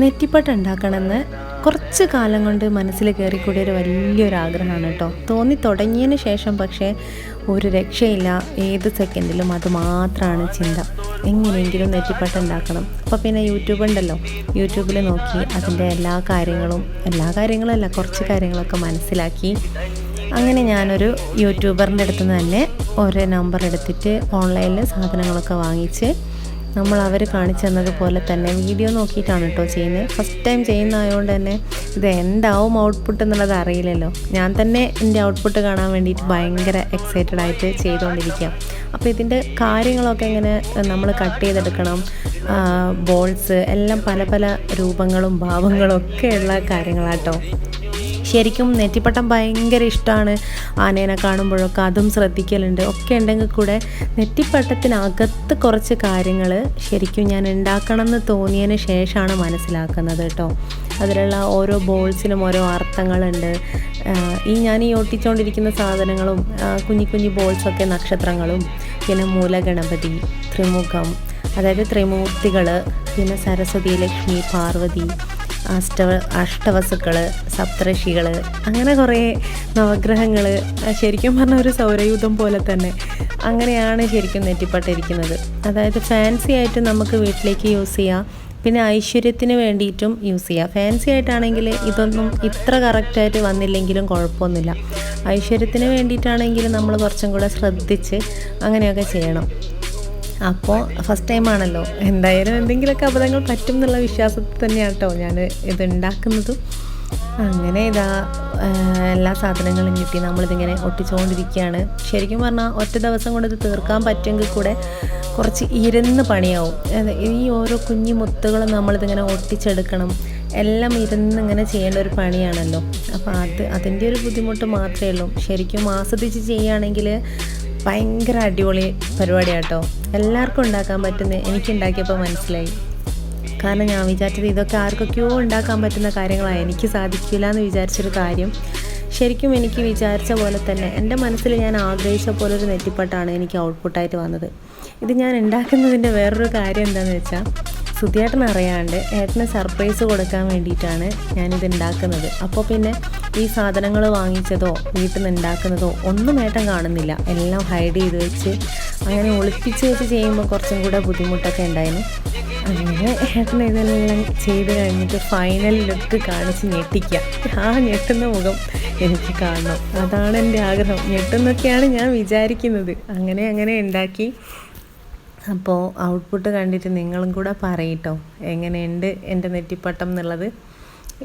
നെറ്റിപ്പട്ട് ഉണ്ടാക്കണമെന്ന് കുറച്ച് കാലം കൊണ്ട് മനസ്സിൽ കയറിക്കൂടിയ ഒരു വലിയൊരു ആഗ്രഹമാണ് കേട്ടോ. തോന്നി തുടങ്ങിയതിന് ശേഷം പക്ഷേ ഒരു രക്ഷയില്ല. ഏത് സെക്കൻഡിലും അത് മാത്രമാണ് ചിന്ത. എങ്ങനെയെങ്കിലും നെറ്റിപ്പട്ട് ഉണ്ടാക്കണം അപ്പോൾ പിന്നെ യൂട്യൂബ് ഉണ്ടല്ലോ. യൂട്യൂബിൽ നോക്കി അതിന്റെ എല്ലാ കാര്യങ്ങളും എല്ലാ കാര്യങ്ങളല്ല കുറച്ച് കാര്യങ്ങളൊക്കെ മനസ്സിലാക്കി. അങ്ങനെ ഞാനൊരു യൂട്യൂബറിന്റെ അടുത്ത് തന്നെ ഒരു നമ്പർ എടുത്തിട്ട് ഓൺലൈനിൽ സാധനങ്ങളൊക്കെ വാങ്ങിച്ച് നമ്മൾ അവർ കാണിച്ചു തന്നതുപോലെ തന്നെ വീഡിയോ നോക്കിയിട്ടാണ് കേട്ടോ ചെയ്യുന്നത്. ഫസ്റ്റ് ടൈം ചെയ്യുന്നതായതുകൊണ്ട് തന്നെ ഇത് എന്താവും ഔട്ട്പുട്ട് എന്നുള്ളത് അറിയില്ലല്ലോ. ഞാൻ തന്നെ എന്റെ ഔട്ട്പുട്ട് കാണാൻ വേണ്ടിയിട്ട് ഭയങ്കര എക്സൈറ്റഡ് ആയിട്ട് ചെയ്തുകൊണ്ടിരിക്കുക അപ്പോൾ ഇതിന്റെ കാര്യങ്ങളൊക്കെ എങ്ങനെ നമ്മൾ കട്ട് ചെയ്തെടുക്കണം ബോൾസ് എല്ലാം പല പല രൂപങ്ങളും ഭാവങ്ങളും ഒക്കെയുള്ള കാര്യങ്ങളാട്ടോ. ശരിക്കും നെറ്റിപ്പട്ടം ഭയങ്കര ഇഷ്ടമാണ് ആനേനെ കാണുമ്പോഴൊക്കെ. അതും ശ്രദ്ധിക്കലുണ്ട്. ഒക്കെ ഉണ്ടെങ്കിൽ കൂടെ നെറ്റിപ്പട്ടത്തിനകത്ത് കുറച്ച് കാര്യങ്ങൾ ശരിക്കും ഞാൻ ഉണ്ടാക്കണം എന്ന് തോന്നിയതിന് ശേഷമാണ് മനസ്സിലാക്കുന്നത് കേട്ടോ. അതിലുള്ള ഓരോ ബോൾസിനും ഓരോ അർത്ഥങ്ങളുണ്ട്. ഈ ഞാൻ ഈ ഒട്ടിച്ചുകൊണ്ടിരിക്കുന്ന സാധനങ്ങളും കുഞ്ഞി കുഞ്ഞി ബോൾസൊക്കെ നക്ഷത്രങ്ങളും പിന്നെ മൂലഗണപതി ത്രിമുഖം അതായത് ത്രിമൂർത്തികൾ പിന്നെ സരസ്വതി ലക്ഷ്മി പാർവതി അഷ്ടവ അഷ്ടവസുക്കൾ സപ്തഋഷികൾ അങ്ങനെ കുറേ നവഗ്രഹങ്ങൾ ശരിക്കും പറഞ്ഞ ഒരു സൗരയൂഥം പോലെ തന്നെ അങ്ങനെയാണ് ശരിക്കും നെറ്റിപ്പട്ടിരിക്കുന്നത്. അതായത് ഫാൻസി ആയിട്ട് നമുക്ക് വീട്ടിലേക്ക് യൂസ് ചെയ്യാം. പിന്നെ ഐശ്വര്യത്തിന് വേണ്ടിയിട്ടും യൂസ് ചെയ്യാം. ഫാൻസി ആയിട്ടാണെങ്കിൽ ഇതൊന്നും ഇത്ര കറക്റ്റായിട്ട് വന്നില്ലെങ്കിലും കുഴപ്പമൊന്നുമില്ല. ഐശ്വര്യത്തിന് വേണ്ടിയിട്ടാണെങ്കിൽ നമ്മൾ കുറച്ചും കൂടെ ശ്രദ്ധിച്ച് അങ്ങനെയൊക്കെ ചെയ്യണം. അപ്പോൾ ഫസ്റ്റ് ടൈം ആണല്ലോ. എന്തായാലും എന്തെങ്കിലുമൊക്കെ അബദ്ധങ്ങൾ പറ്റും എന്നുള്ള വിശ്വാസത്തിൽ തന്നെയാണ് കേട്ടോ ഞാൻ ഇത് ഉണ്ടാക്കുന്നതും അങ്ങനെ ഇതാ എല്ലാ സാധനങ്ങളും കിട്ടി. നമ്മളിതിങ്ങനെ ഒട്ടിച്ചുകൊണ്ടിരിക്കുകയാണ് ശരിക്കും പറഞ്ഞാൽ ഒറ്റ ദിവസം കൊണ്ട് ഇത് തീർക്കാൻ പറ്റുമെങ്കിൽ കൂടെ കുറച്ച് ഇരുന്ന് പണിയാവും. ഈ ഓരോ കുഞ്ഞു മുത്തുകളും നമ്മളിതിങ്ങനെ ഒട്ടിച്ചെടുക്കണം. എല്ലാം ഇരുന്ന് ഇങ്ങനെ ചെയ്യേണ്ട ഒരു പണിയാണല്ലോ. അപ്പോൾ അത് അതിന്റെ ഒരു ബുദ്ധിമുട്ട് മാത്രമേ ഉള്ളൂ. ശരിക്കും ആസ്വദിച്ച് ചെയ്യുകയാണെങ്കിൽ ഭയങ്കര അടിപൊളി പരിപാടിയാണ് കേട്ടോ എല്ലാവർക്കും ഉണ്ടാക്കാൻ പറ്റുന്ന എനിക്ക് ഉണ്ടാക്കിയപ്പോൾ മനസ്സിലായി. കാരണം ഞാൻ വിചാരിച്ചത് ഇതൊക്കെ ആർക്കൊക്കെയോ ഉണ്ടാക്കാൻ പറ്റുന്ന കാര്യങ്ങളാണ്. എനിക്ക് സാധിക്കില്ല എന്ന് വിചാരിച്ചൊരു കാര്യം. ശരിക്കും എനിക്ക് വിചാരിച്ച പോലെ തന്നെ എന്റെ മനസ്സിൽ ഞാൻ ആഗ്രഹിച്ച പോലെ ഒരു നെറ്റിപ്പട്ടാണ് എനിക്ക് ഔട്ട്പുട്ടായിട്ട് വന്നത്. ഇത് ഞാൻ ഉണ്ടാക്കുന്നതിന്റെ വേറൊരു കാര്യം എന്താണെന്ന് വെച്ചാൽ സുധിയേട്ടൻ അറിയാണ്ട് ഏട്ടന് സർപ്രൈസ് കൊടുക്കാൻ വേണ്ടിയിട്ടാണ് ഞാനിത് ഉണ്ടാക്കുന്നത്. അപ്പോൾ പിന്നെ ഈ സാധനങ്ങൾ വാങ്ങിച്ചതോ വീട്ടിൽ നിന്ന് ഉണ്ടാക്കുന്നതോ ഒന്നും ഏട്ടൻ കാണുന്നില്ല. എല്ലാം ഹൈഡ് ചെയ്ത് വെച്ച് അങ്ങനെ ഒളിപ്പിച്ച് വെച്ച് ചെയ്യുമ്പോൾ കുറച്ചും കൂടെ ബുദ്ധിമുട്ടൊക്കെ ഉണ്ടായിരുന്നു. അങ്ങനെ ഏട്ടൻ ഇതെല്ലാം ചെയ്ത് കഴിഞ്ഞിട്ട് ഫൈനൽ ലുക്ക് കാണിച്ച് ഞെട്ടിക്കുക. ആ ഞെട്ടുന്ന മുഖം എനിക്ക് കാണണം. അതാണ് എന്റെ ആഗ്രഹം. ഞെട്ടുന്നൊക്കെയാണ് ഞാൻ വിചാരിക്കുന്നത്. അങ്ങനെ അങ്ങനെ ഉണ്ടാക്കി. അപ്പോൾ ഔട്ട്പുട്ട് കണ്ടിട്ട് നിങ്ങളും കൂടെ പറയട്ടോ എങ്ങനെയുണ്ട് എന്റെ നെറ്റിപ്പട്ടം എന്നുള്ളത്?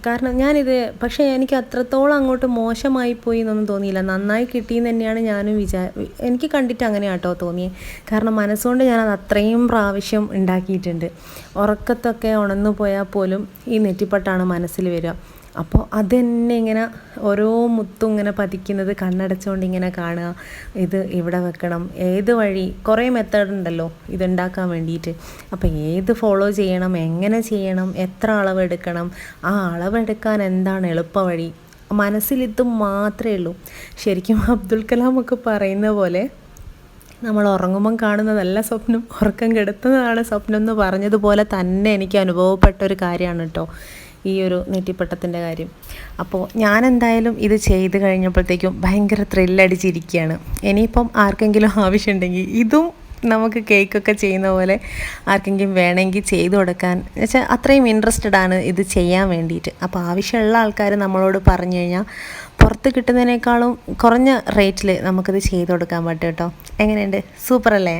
കാരണം ഞാനിത് പക്ഷേ എനിക്ക് അത്രത്തോളം അങ്ങോട്ട് മോശമായി പോയി എന്നൊന്നും തോന്നിയില്ല. നന്നായി കിട്ടിയെന്ന് തന്നെയാണ് ഞാനും വിചാ എനിക്ക് കണ്ടിട്ട് അങ്ങനെ ആട്ടോ തോന്നിയത് കാരണം മനസ്സുകൊണ്ട് ഞാനത് അത്രയും പ്രാവശ്യം ഉണ്ടാക്കിയിട്ടുണ്ട്. ഉറക്കത്തൊക്കെ ഉണർന്നു പോയാൽ പോലും ഈ നെറ്റിപ്പട്ടാണ് മനസ്സിൽ വരിക. അപ്പോൾ അതെന്നെ ഇങ്ങനെ ഓരോ മുത്തും ഇങ്ങനെ പതിക്കുന്നത് കണ്ണടച്ചുകൊണ്ട് ഇങ്ങനെ കാണുക. ഇത് ഇവിടെ വെക്കണം. ഏത് വഴി? കുറേ മെത്തേഡ് ഉണ്ടല്ലോ ഇതുണ്ടാക്കാൻ വേണ്ടിയിട്ട്. അപ്പോൾ ഏത് ഫോളോ ചെയ്യണം? എങ്ങനെ ചെയ്യണം? എത്ര അളവെടുക്കണം? ആ അളവെടുക്കാൻ എന്താണ് എളുപ്പ വഴി? മനസ്സിലിത് മാത്രമേ ഉള്ളൂ. ശരിക്കും അബ്ദുൽ കലാം ഒക്കെ പറയുന്ന പോലെ നമ്മൾ ഉറങ്ങുമ്പം കാണുന്നതല്ല സ്വപ്നം ഉറക്കം കെടുത്തുന്നതാണ് സ്വപ്നം എന്ന് പറഞ്ഞതുപോലെ തന്നെ എനിക്ക് അനുഭവപ്പെട്ട ഒരു കാര്യമാണ് കേട്ടോ. ഈ ഒരു നെറ്റിപ്പട്ടത്തിന്റെ കാര്യം. അപ്പോൾ ഞാൻ എന്തായാലും ഇത് ചെയ്ത് കഴിഞ്ഞപ്പോഴത്തേക്കും ഭയങ്കര ത്രില്ലടിച്ചിരിക്കുകയാണ്. ഇനിയിപ്പം ആർക്കെങ്കിലും ആവശ്യമുണ്ടെങ്കിൽ ഇതും നമുക്ക് കേക്കൊക്കെ ചെയ്യുന്ന പോലെ ആർക്കെങ്കിലും വേണമെങ്കിൽ ചെയ്തു കൊടുക്കാൻ. വെച്ചാൽ അത്രയും ഇൻട്രസ്റ്റഡ് ആണ് ഇത് ചെയ്യാൻ വേണ്ടിയിട്ട്. അപ്പോൾ ആവശ്യമുള്ള ആൾക്കാർ നമ്മളോട് പറഞ്ഞു കഴിഞ്ഞാൽ പുറത്ത് കിട്ടുന്നതിനേക്കാളും കുറഞ്ഞ റേറ്റിൽ നമുക്കിത് ചെയ്തു കൊടുക്കാൻ പറ്റും കേട്ടോ. എങ്ങനെയുണ്ട്? സൂപ്പർ അല്ലേ